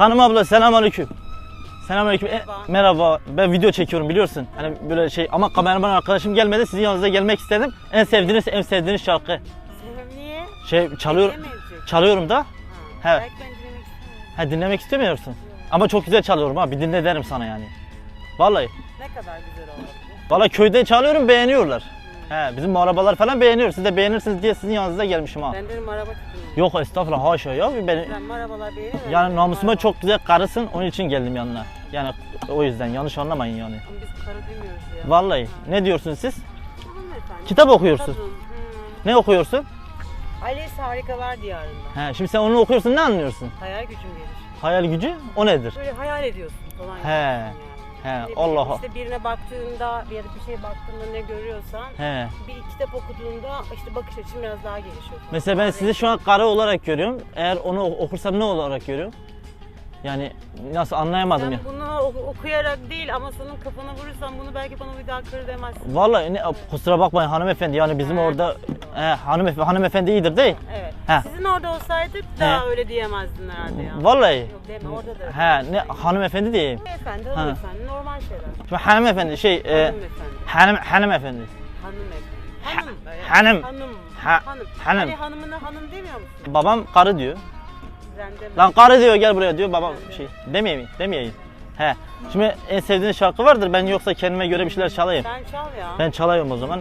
Hanım abla selamünaleyküm. Selamünaleyküm. E, Merhaba. Ben video çekiyorum biliyorsun. Hani böyle şey ama kameraman arkadaşım gelmedi. Sizin yanınıza gelmek istedim. En sevdiğiniz en sevdiğiniz şarkı. Sebep niye? Şey çalıyor Dinlemeyecek. çalıyorum da. Ha. He. Ben dinlemek istemiyor musun? Ama çok güzel çalıyorum ha. Bir dinle derim sana yani. Vallahi. Ne kadar güzel olabilir. Vallahi köyde çalıyorum beğeniyorlar. He, bizim arabalar falan beğeniyor. Siz de beğenirsiniz diye sizin yanınıza gelmişim ha. Ben dedim araba tutun. Yok estağfurullah haşa ya. Ben, Ben arabalar beğenir miyim? yani namusuma çok güzel karısın. Onun için geldim yanına. Yani o yüzden yanlış anlamayın yani. Ama biz para demiyoruz ya. Vallahi. Ne diyorsunuz siz? Hanımefendi. Kitap okuyorsun. Kadın. Hmm. Ne okuyorsun? Alice Harikalar Diyarında. He, şimdi sen onu okuyorsun ne anlıyorsun? Hayal gücüm gelir. Hayal gücü o nedir? Böyle hayal ediyorsun falan. He. yani. He, Ne bileyim, Allah İşte birine baktığında ya da bir şeye baktığında ne görüyorsan He. bir kitap okuduğunda işte bakış açın biraz daha gelişiyor. Mesela ben sizi şu an karı olarak görüyorum. Eğer onu okursam ne olarak görüyorum? Yani nasıl anlayamadım ya. bunu ok- okuyarak değil ama senin kafana vurursam bunu belki bana bir daha kır demezsin. Vallahi ne, kusura bakmayın hanımefendi yani bizim orada he, hanımefendi, hanımefendi iyidir değil. Evet. He. Sizin orada olsaydık daha öyle diyemezdin herhalde ya. Vallahi. Yok deme orada da. He, ne hanımefendi diyeyim. Beyefendi, hanımefendi, normal şeyler. Şimdi hanımefendi şey e, Hanımefendi. hanım hanımefendi. Hanımefendi. Hanım böyle. hanım. Hanım. Ha- hanım. hanım. Hani hanımına hanım demiyor musun? Babam karı diyor. Sen deme. Lan karı diyor gel buraya diyor babam şey demeyeyim demeyeyim. He. Şimdi en sevdiğin şarkı vardır ben yoksa kendime göre bir şeyler çalayım. Sen çal ya. Ben, Ben çalayım o zaman.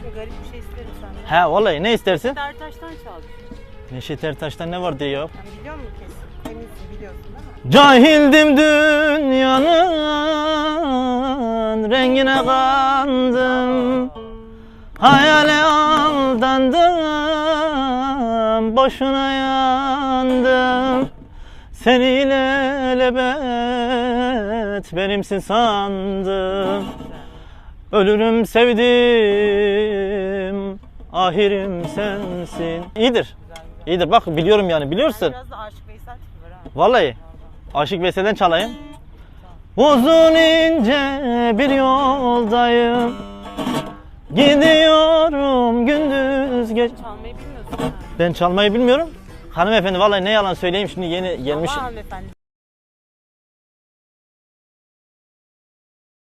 şimdi garip bir şey isterim senden. He vallahi ne istersin? Dertaş'tan çal. Neşet Ertaş'tan ne var diyor ya. Sen biliyor musun kesin? Biliyorsun değil mi? Cahildim dünyanın rengine kandım Hayale aldandım boşuna yandım Seni ilelebet benimsin sandım Ölürüm sevdim ahirim sensin İyidir. İyidir bak biliyorum yani biliyorsun. Biraz da Aşık Veysel tipi var ha. Vallahi Aşık Veysel'den çalayım. Uzun ince bir yoldayım. Gidiyorum gündüz geç. Çalmayı bilmiyorsun. Ben çalmayı bilmiyorum. Hanımefendi vallahi ne yalan söyleyeyim şimdi yeni gelmiş. Hanımefendi